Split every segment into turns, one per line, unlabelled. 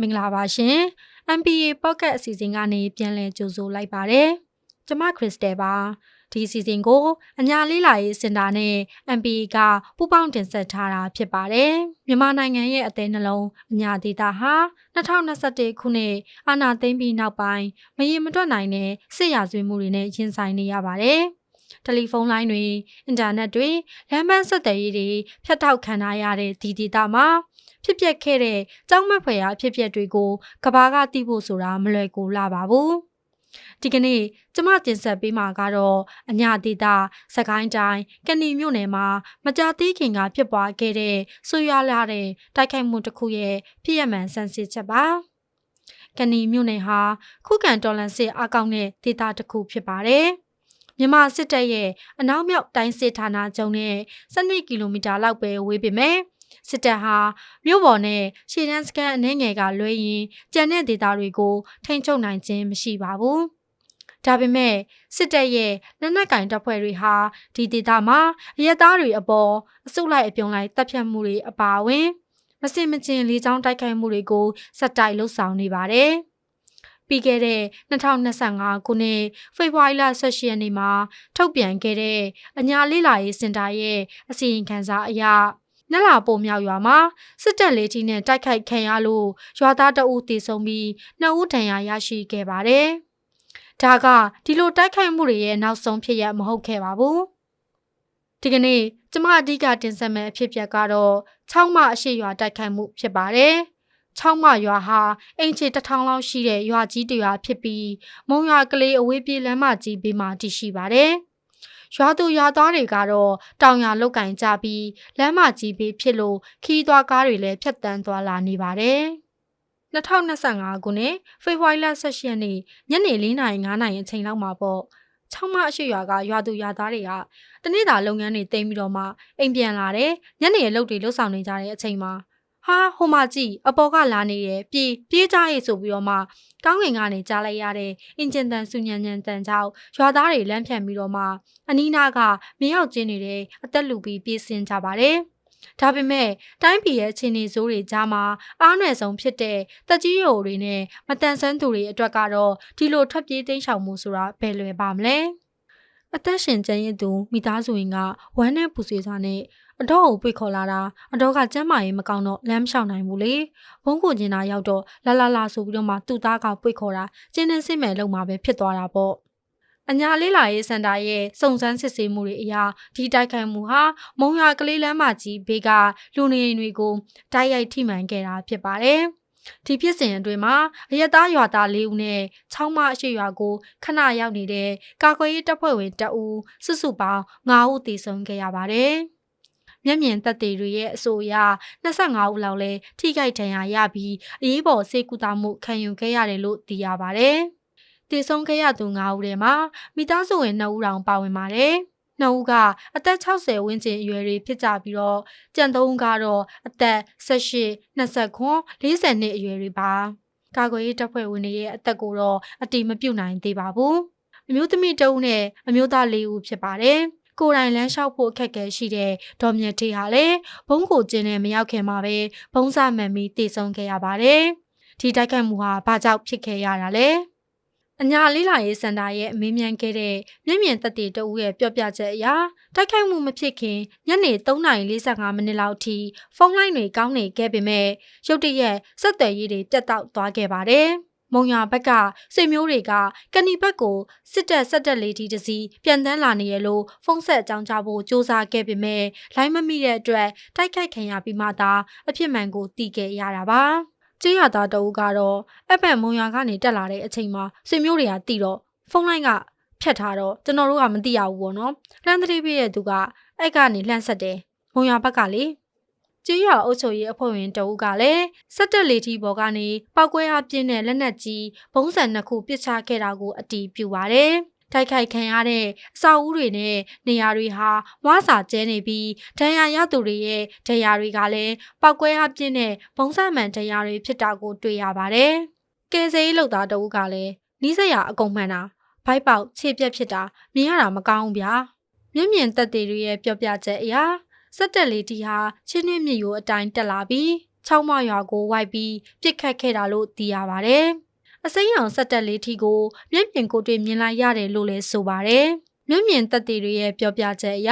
မင်္ဂလာပါရှင် MPA Pocket အစီအစဉ်ကနေပြန်လည်ကြိုဆိုလိုက်ပါတယ်ကျမခရစ်စတယ်ပါဒီအစီအစဉ်ကိုအညာလေးလာရေးစင်တာနဲ့ MPA ကပူးပေါင်းတင်ဆက်ထားတာဖြစ်ပါတယ်မြန်မာနိုင်ငံရဲ့အသေးနှလုံးအညာဒေတာဟာ2021ခုနှစ်အာဏာသိမ်းပြီးနောက်ပိုင်းမရေမတွက်နိုင်တဲ့စစ်ရာဇဝတ်မှုတွေနဲ့ရင်ဆိုင်နေရပါတယ်တယ်လီဖုန်းလိုင်းတွေအင်တာနက်တွေလမ်းမဆက်သွယ်ရေးတွေဖြတ်တောက်ခံထားရတဲ့ဒီဒေတာမှာ ဖြစ်ပျက်ခဲ့တဲ့ကြောင်းမက်ဖွယ်ရာဖြစ်ပျက်တွေကိုကဘာကသိဖို့ဆိုတာမလွယ်ကူလာပါဘူးဒီကနေ့ကျမတင်ဆက်ပေးမှာကတော့အညာဒေတာစကိုင်းတိုင်းကဏီမြို့နယ်မှာမကြာသေးခင်ကဖြစ်ပွားခဲ့တဲ့ဆွေးရွားလာတဲ့တိုက်ခိုက်မှုတစ်ခုရဲ့ဖြစ်ရမှန်ဆန်းစစ်ချက်ပါကဏီမြို့နယ်ဟာခုခံတော်လန်စစ်အကောင့်တဲ့ဒေတာတစ်ခုဖြစ်ပါတယ်မြန်မာစစ်တပ်ရဲ့အနောက်မြောက်တိုင်းစစ်ဌာနချုပ်နဲ့12ကီလိုမီတာလောက်ပဲဝေးပေမဲ့ စစ်တပ်ဟာမြို့ပေါ်နဲ့ရှေ့တန်းစကန်အနှဲငယ်ကလွဲရင်ကြံတဲ့ဒေသတွေကိုထိန်းချုပ်နိုင်ခြင်းမရှိပါဘူး။ဒါပေမဲ့စစ်တပ်ရဲ့လက်နက်ကင်တပ်ဖွဲ့တွေဟာဒီဒေသမှာရဲသားတွေအပေါ်အစုလိုက်အပြုံလိုက်တပ်ဖြတ်မှုတွေအပါအဝင်မစင်မကျင်လေးချောင်းတိုက်ခိုက်မှုတွေကိုစက်တိုက်လှုပ်ဆောင်နေပါတယ်။ပြီးခဲ့တဲ့2025ခုနှစ်ဖေဖော်ဝါရီလ18ရက်နေ့မှာထုတ်ပြန်ခဲ့တဲ့အညာလေးလာရေးစင်တာရဲ့အစီရင်ခံစာအရ နက်လာပုံမြောက်ရွာမှာစစ်တပ်လေးကြီးနဲ့တိုက်ခိုက်ခံရလို့ရွာသားတအုပ်တေဆုံးပြီးနှစ်ဦးဒဏ်ရာရရှိခဲ့ပါတယ်။ဒါကဒီလိုတိုက်ခိုက်မှုတွေရဲ့နောက်ဆုံးဖြစ်ရမဟုတ်ခဲ့ပါဘူး။ဒီကနေ့ကျမအဓိကတင်ဆက်မယ့်အဖြစ်အပျက်ကတော့ချောင်းမအရှိရွာတိုက်ခိုက်မှုဖြစ်ပါတယ်။ချောင်းမရွာဟာအင်ချီတထောင်လောက်ရှိတဲ့ရွာကြီးတရွာဖြစ်ပြီးမုံရွာကလေးအဝေးပြေးလမ်းမကြီးဘေးမှာတည်ရှိပါတယ်။ ရွာသူရွာသားတွေကတော့တောင်ရလောက်ကင်ကြပြီးလမ်းမကြီးပေးဖြစ်လို့ခီးသွားကားတွေလည်းဖြတ်တန်းသွားလာနေပါတယ်။2025ခုနှစ်ဖေဖော်ဝါရီလ18ရက်နေ့ညနေ4နာရီ9နာရီအချိန်လောက်မှာပေါ့ချောင်းမအရှိရွာကရွာသူရွာသားတွေကတနေ့တာလုပ်ငန်းတွေတိမ်ပြီးတော့မှအိမ်ပြန်လာတယ်ညနေအလုပ်တွေလုပ်ဆောင်နေကြတဲ့အချိန်မှာ ဟာဟိုမကြည့်အပေါ်ကလာနေရပြေးပြေးကြရေးဆိုပြီးတော့မှကောင်းကင်ကနေကြားလိုက်ရတဲ့အင်ဂျင်တန်ဆူညံညံတန်ကြောင့်ရွာသားတွေလမ်းဖြတ်ပြီးတော့မှအနီးနားကမြေရောက်ကျင်းနေတဲ့အသက်လူပြီးပြေးဆင်းကြပါတယ်ဒါပေမဲ့တိုင်းပြည်ရဲ့အခြေအနေဆိုးတွေကြားမှာအားနွယ်ဆုံးဖြစ်တဲ့တက်ကြီးရိုတွေနဲ့မတန်ဆန်းသူတွေအတွက်ကတော့ဒီလိုထွက်ပြေးတိမ်းရှောင်မှုဆိုတာဘယ်လွယ်ပါမလဲ အသက်ရှင်ကျန်းရည်သူမိသားစုဝင်ကဝမ်းနဲ့ပူဆွေးစွာနဲ့အတော့ကိုပွေခေါ်လာတာအတော့ကကျမ်းမာရေးမကောင်းတော့လမ်းမလျှောက်နိုင်ဘူးလေဘုံကိုကျင်တာရောက်တော့လာလာလာဆိုပြီးတော့မှသူ့သားကပွေခေါ်တာကျင်းနေစစ်မဲ့လုံမှာပဲဖြစ်သွားတာပေါ့အညာလေးလာရေးစင်တာရဲ့စုံစမ်းစစ်ဆေးမှုတွေအရဒီတိုက်ခိုက်မှုဟာမုံရွာကလေးလမ်းမကြီးဘေးကလူနေအိမ်တွေကိုတိုက်ရိုက်ထိမှန်ခဲ့တာဖြစ်ပါတယ် ဒီဖြစ်စဉ်အတွင်းမှာအရသားရွာသား၄ဦးနဲ့ချောင်းမအရှိရွာကိုခဏရောက်နေတဲ့ကာကွယ်ရေးတပ်ဖွဲ့ဝင်တအူစုစုပေါင်း9ဦးသေဆုံးခဲ့ရပါတယ်။မျက်မြင်သက်သေတွေရဲ့အဆိုအရ25ဦးလောက်လဲထိခိုက်ဒဏ်ရာရပြီးအရေးပေါ်ဆေးကုသမှုခံယူခဲ့ရတယ်လို့သိရပါတယ်။တည်ဆုံးခဲ့ရသူ9ဦးထဲမှာမိသားစုဝင်2ဦးတောင်ပါဝင်ပါတယ်။ နှစ်ဦးကအသက်60ဝန်းကျင်အရွယ်တွေဖြစ်ကြပြီးတော့ကြံသုံးကတော့အသက်18 29 40နှစ်အရွယ်တွေပါကာကွယ်ရေးတပ်ဖွဲ့ဝင်တွေရဲ့အသက်ကိုတော့အတိမပြုတ်နိုင်သေးပါဘူးအမျိုးသမီးတဦးနဲ့အမျိုးသား၄ဦးဖြစ်ပါတယ်ကိုယ်တိုင်လမ်းလျှောက်ဖို့အခက်အခဲရှိတဲ့ဒေါ်မြတ်ထေဟာလည်းဘုံကိုကျင်းနဲ့မရောက်ခင်မှာပဲဘုံစမှန်ပြီးတည်ဆုံခဲ့ရပါတယ်။ဒီတိုက်ခိုက်မှုဟာဘာကြောင့်ဖြစ်ခဲ့ရတာလဲ။ အညာလေးလာရေးစင်တာရဲ့အမေးမြန်းခဲ့တဲ့မျက်မြင်သက်သေတဦးရဲ့ပြောပြချက်အရတိုက်ခိုက်မှုမဖြစ်ခင်ညနေ3:45မိနစ်လောက်ထိဖုန်းလိုင်းတွေကောင်းနေခဲ့ပေမဲ့ရုတ်တရက်ဆက်သွယ်ရေးတွေပြတ်တောက်သွားခဲ့ပါတယ်။မုံရဘက်ကစိတ်မျိုးတွေကကဏီဘက်ကိုစစ်တပ်ဆက်တက်လေးတီတစီပြန်တန်းလာနေရလို့ဖုန်းဆက်အကြောင်းကြားဖို့စူးစမ်းခဲ့ပေမဲ့လိုင်းမမိတဲ့အတွက်တိုက်ခိုက်ခံရပြီးမှသာအဖြစ်မှန်ကိုသိခဲ့ရတာပါ ကျေးရသားတအုပ်ကတော့အပက်မုံရကနေတက်လာတဲ့အချိန်မှာစိတ်မျိုးတွေကတီတော့ဖုန်းလိုင်းကဖြတ်ထားတော့ကျွန်တော်တို့ကမသိရဘူးပေါ့နော်။လမ်းသတိပြည့်ရဲ့သူကအဲ့ကနေလှမ်းဆက်တယ်။မုံရဘက်ကလေကျေးရွာအုပ်ချုပ်ရေးအဖွဲ့ဝင်တအုပ်ကလည်းစက်တက်လေထီပေါ်ကနေပောက်ကွဲအားပြင်းတဲ့လက်နက်ကြီးဘုံးဆန်နှစ်ခုပစ်ချခဲ့တာကိုအတီးပြုပါတယ်။ တိုက်ခိုက်ခံရတဲ့အစာအုပ်တွေနဲ့နေရာတွေဟာမွားစာကျဲနေပြီးဒဏ်ရာရသူတွေရဲ့ဒဏ်ရာတွေကလည်းပောက်ကွဲအားပြင်းတဲ့ဘုံစမှန်ဒဏ်ရာတွေဖြစ်တာကိုတွေ့ရပါတယ်။ကယ်ဆယ်ရေးလုပ်သားတအုပ်ကလည်းနီးစက်ရအကုန်မှန်တာဘိုက်ပေါက်ခြေပြက်ဖြစ်တာမြင်ရတာမကောင်းဘူးဗျာ။မျက်မြင်သက်သေတွေရဲ့ပြောပြချက်အရစက်တက်လေးတီဟာချင်းနှင်းမြစ်ရိုးအတိုင်းတက်လာပြီးချောင်းမရွာကိုဝိုက်ပြီးပြစ်ခတ်ခဲ့တာလို့သိရပါတယ်။ အစိမ်းရောင်စက်တက်လေးထီကိုမျက်မြင်ကိုယ်တွေ့မြင်လိုက်ရတယ်လို့လည်းဆိုပါတယ်။မျက်မြင်သက်သေတွေရဲ့ပြောပြချက်အရ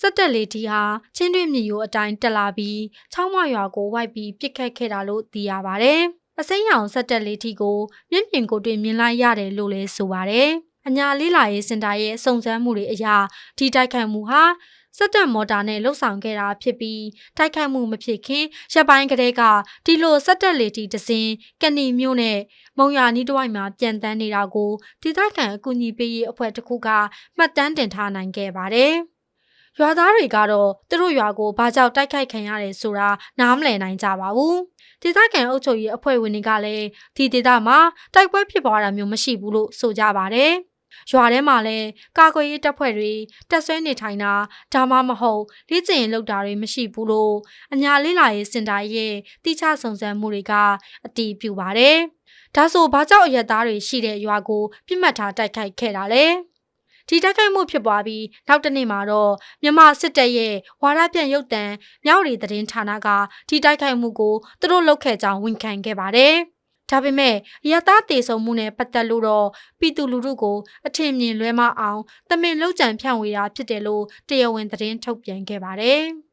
စက်တက်လေးထီဟာချင်းတွင်းမြေရိုးအတိုင်းတက်လာပြီးချောင်းမရွာကိုဝိုက်ပြီးပြစ်ခတ်ခဲ့တာလို့သိရပါတယ်။အစိမ်းရောင်စက်တက်လေးထီကိုမျက်မြင်ကိုယ်တွေ့မြင်လိုက်ရတယ်လို့လည်းဆိုပါတယ်။အညာလေးလာရေးစင်တာရဲ့စုံစမ်းမှုတွေအရဒီတိုက်ခိုက်မှုဟာ စက်တက်မော်တာနဲ့လှုပ်ဆောင်ခဲ့တာဖြစ်ပြီးတိုက်ခိုက်မှုမဖြစ်ခင်ရပ်ပိုင်းကလေးကဒီလိုစက်တက်လေတီတစင်းကဏီမျိုးနဲ့မုံရနီးတစ်ဝိုက်မှာပြန်တန်းနေတာကိုဒေသခံအကူအညီပေးရေးအဖွဲ့တစ်ခုကမှတ်တမ်းတင်ထားနိုင်ခဲ့ပါတယ်။ရွာသားတွေကတော့သူတို့ရွာကိုဘာကြောင့်တိုက်ခိုက်ခံရတယ်ဆိုတာနားမလည်နိုင်ကြပါဘူး။ဒေသခံအုပ်ချုပ်ရေးအဖွဲ့ဝင်တွေကလည်းဒီဒေသမှာတိုက်ပွဲဖြစ်ပွားတာမျိုးမရှိဘူးလို့ဆိုကြပါတယ်။ ရွာထဲမှာလည်းကာကွယ်ရေးတပ်ဖွဲ့တွေတက်ဆွဲနေထိုင်တာဒါမှမဟုတ်လေ့ကျင့်ရေးလုပ်တာတွေမရှိဘူးလို့အညာလေးလာရေးစင်တာရဲ့တိကျစုံစမ်းမှုတွေကအတည်ပြုပါတယ်။ဒါဆိုဘာကြောင့်အရက်သားတွေရှိတဲ့ရွာကိုပြစ်မှတ်ထားတိုက်ခိုက်ခဲ့တာလဲ။ဒီတိုက်ခိုက်မှုဖြစ်ပွားပြီးနောက်တနေ့မှာတော့မြန်မာစစ်တပ်ရဲ့ဝါရပြန့်ရုပ်တံမြောက်ရီသတင်းဌာနကဒီတိုက်ခိုက်မှုကိုသူတို့လုပ်ခဲ့ကြောင်းဝန်ခံခဲ့ပါတယ်။ ဒါပေမဲ့ရသားတေဆုံမှုနဲ့ပတ်သက်လို့တော့ပြည်သူလူထုကိုအထင်မြင်လွဲမအောင်တမင်လောက်ကြံဖြန့်ဝေတာဖြစ်တယ်လို့တရားဝင်သတင်းထုတ်ပြန်ခဲ့ပါတယ်။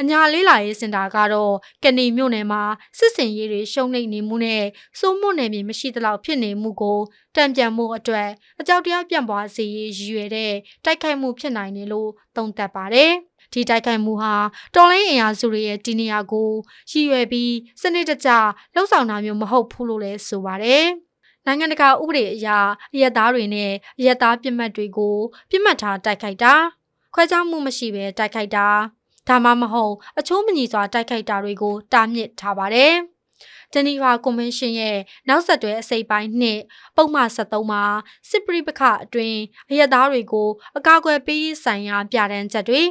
အညာလေးလာရေးစင်တာကတော့ကဏီမြို့နယ်မှာစစ်စင်ရေးတွေရှုံးနေနေမှုနဲ့စိုးမှုနယ်မြေမရှိသလောက်ဖြစ်နေမှုကိုတံပြန်မှုအတွက်အကြောက်တရားပြန့်ပွားစေရေးရည်ရွယ်တဲ့တိုက်ခိုက်မှုဖြစ်နိုင်တယ်လို့သုံးသပ်ပါတယ်။ဒီတိုက်ခိုက်မှုဟာတော်လိုင်းအင်အားစုတွေရဲ့ဒီနေရာကိုရည်ရွယ်ပြီးစနစ်တကျလှုပ်ဆောင်တာမျိုးမဟုတ်ဘူးလို့လည်းဆိုပါတယ်။နိုင်ငံတကာဥပဒေအရအယက်သားတွေနဲ့အယက်သားပြစ်မှတ်တွေကိုပြစ်မှတ်ထားတိုက်ခိုက်တာခွဲခြားမှုမရှိဘဲတိုက်ခိုက်တာ ဒါမှမဟုတ်အချိုးမညီစွာတိုက်ခိုက်တာတွေကိုတားမြစ်ထားပါတယ်။ဂျနီဗာကွန်ဗင်းရှင်းရဲ့နောက်ဆက်တွဲအစိပ်ပိုင်းနှစ်ပုံမှန်73မှာစစ်ပရိပခအတွင်းအရသားတွေကိုအကာအကွယ်ပေးဆိုင်ရာပြဋ္ဌာန်းချက်တွေ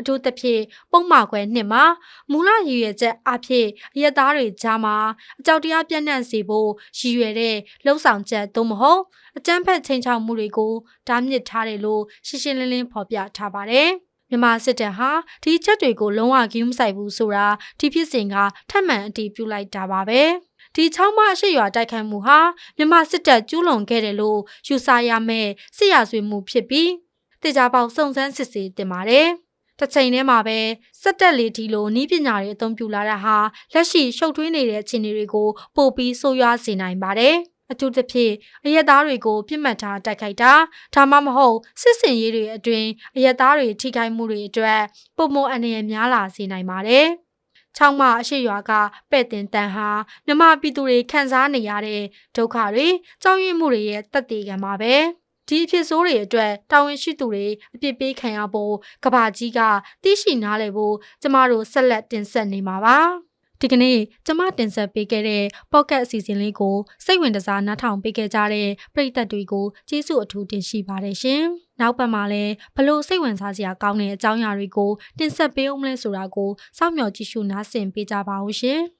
အထူးသဖြင့်ပုံမှာခွဲနှစ်မှာမူလရည်ရွယ်ချက်အဖြစ်အရသားတွေကြားမှာအကြောက်တရားပြန့်နှံ့စေဖို့ရည်ရွယ်တဲ့လှုံ့ဆော်ချက်သို့မဟုတ်အကြမ်းဖက်ချိန်ချောက်မှုတွေကိုတားမြစ်ထားတယ်လို့ရှင်းရှင်းလင်းလင်းဖော်ပြထားပါတယ်။ မြန်မာစစ်တပ်ဟာဒီချက်တွေကိုလုံးဝဂိမ်းမဆိုင်ဘူးဆိုတာဒီဖြစ်စဉ်ကထပ်မံအတည်ပြုလိုက်တာပါပဲ။ဒီချောင်းမအရှိရွာတိုက်ခိုက်မှုဟာမြန်မာစစ်တပ်ကျူးလွန်ခဲ့တယ်လို့ယူဆရမယ့်စစ်ရာဇဝတ်မှုဖြစ်ပြီးတေချာပေါက်စုံစမ်းစစ်ဆေးတင်ပါတယ်။တစ်ချိန်တည်းမှာပဲစက်တက်လေးဒီလိုနီးပညာတွေအသုံးပြုလာတာဟာလက်ရှိရှုပ်ထွေးနေတဲ့အခြေအနေတွေကိုပိုပြီးဆိုးရွားစေနိုင်ပါတယ်။ အထူးသဖြင့်အရက်သားတွေကိုပြစ်မှတ်ထားတိုက်ခိုက်တာဒါမှမဟုတ်စစ်စင်ရေးတွေအတွင်းအရက်သားတွေထိခိုက်မှုတွေအတွက်ပုံမအန္တရာယ်များလာစေနိုင်ပါတယ်။ချောင်းမအရှိရွာကပဲ့တင်တန်ဟာမြမပြည်သူတွေခံစားနေရတဲ့ဒုက္ခတွေကြောက်ရွံ့မှုတွေရဲ့တက်တေကံပါပဲ။ဒီအဖြစ်ဆိုးတွေအတွက်တာဝန်ရှိသူတွေအပြစ်ပေးခံရဖို့ကဘာကြီးကသိရှိနားလည်ဖို့ကျမတို့ဆက်လက်တင်ဆက်နေမှာပါ ဒီကနေ့ကျမတင်ဆက်ပေးခဲ့တဲ့ pocket အစီအစဉ်လေးကိုစိတ်ဝင်စားနားထောင်ပေးခဲ့ကြတဲ့ပရိသတ်တွေကိုကျေးဇူးအထူးတင်ရှိပါတယ်ရှင်။နောက်ပတ်မှာလည်းဘလို့စိတ်ဝင်စားစရာကောင်းတဲ့အကြောင်းအရာတွေကိုတင်ဆက်ပေးအောင်လဲဆိုတာကိုစောင့်မျှော်ကြည့်ရှုနားဆင်ပေးကြပါဦးရှင်။